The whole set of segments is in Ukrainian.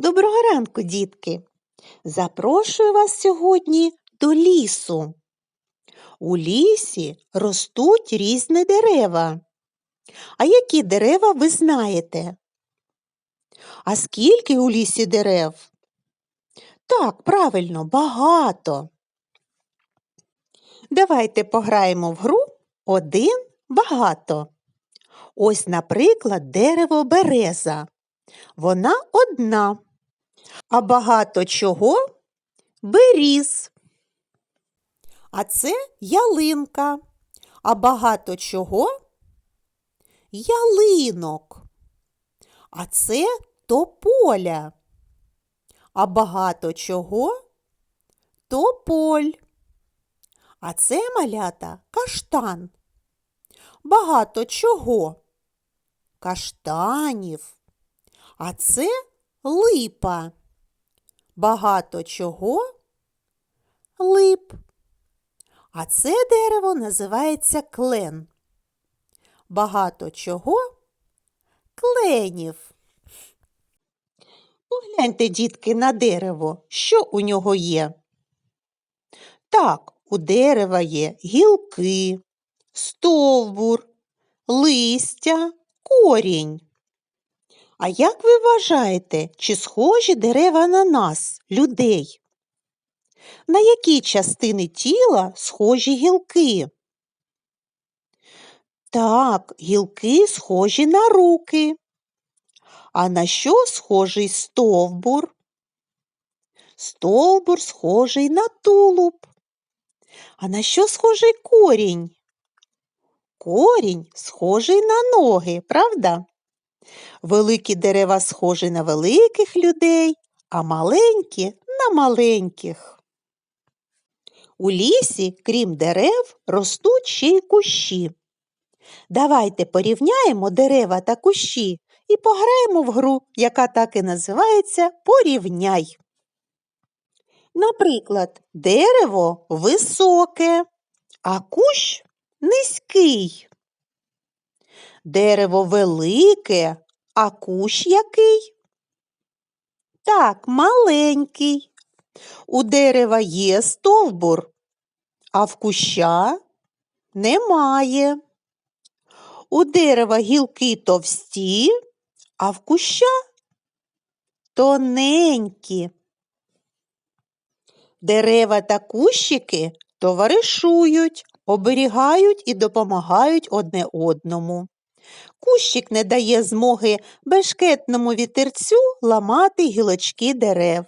Доброго ранку, дітки! Запрошую вас сьогодні до лісу. У лісі ростуть різні дерева. А які дерева ви знаєте? А скільки у лісі дерев? Так, правильно, багато. Давайте пограємо в гру один багато. Ось, наприклад, дерево береза. Вона одна. А багато чого беріз. А це ялинка. А багато чого ялинок. А це тополя. А багато чого тополь. А це малята каштан. Багато чого каштанів. А це липа. Багато чого лип. А це дерево називається клен. Багато чого кленів. Погляньте, дітки, на дерево, що у нього є. Так, у дерева є гілки, стовбур, листя, корінь. А як ви вважаєте, чи схожі дерева на нас, людей? На які частини тіла схожі гілки? Так, гілки схожі на руки. А на що схожий стовбур? Стовбур схожий на тулуб. А на що схожий корінь? Корінь схожий на ноги, правда? Великі дерева схожі на великих людей, а маленькі на маленьких. У лісі, крім дерев, ростуть ще й кущі. Давайте порівняємо дерева та кущі і пограємо в гру, яка так і називається Порівняй. Наприклад, дерево високе, а кущ низький. Дерево велике, а кущ який? Так, маленький. У дерева є стовбур, а в куща немає. У дерева гілки товсті, а в куща тоненькі. Дерева та кущики товаришують, оберігають і допомагають одне одному. Кущик не дає змоги бешкетному вітерцю ламати гілочки дерев,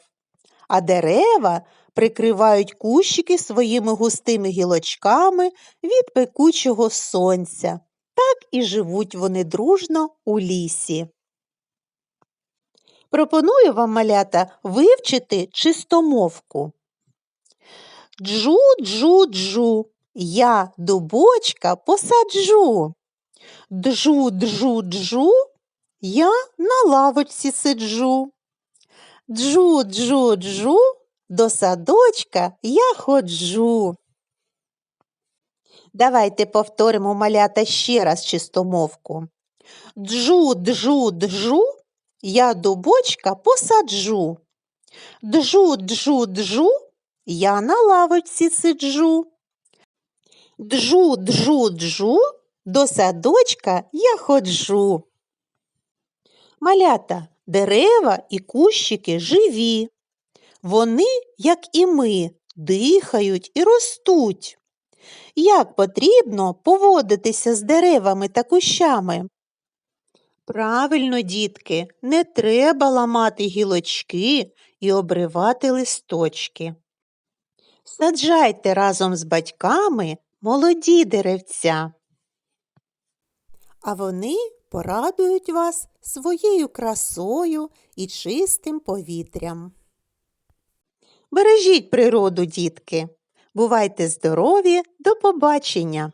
а дерева прикривають кущики своїми густими гілочками від пекучого сонця. Так і живуть вони дружно у лісі. Пропоную вам, малята, вивчити чистомовку. Джу, джу, джу, я дубочка посаджу. Джу, джу, джу, я на лавочці сиджу. Джу, джу, джу, до садочка я ходжу. Давайте повторимо малята ще раз чистомовку. Джу, джу, джу, я дубочка посаджу. Джу, джу, джу, я на лавочці сиджу. Джу, джу, джу, до садочка я ходжу. Малята, дерева і кущики живі. Вони, як і ми, дихають і ростуть. Як потрібно поводитися з деревами та кущами? Правильно, дітки, не треба ламати гілочки і обривати листочки. Саджайте разом з батьками молоді деревця. А вони порадують вас своєю красою і чистим повітрям. Бережіть природу, дітки. Бувайте здорові, до побачення!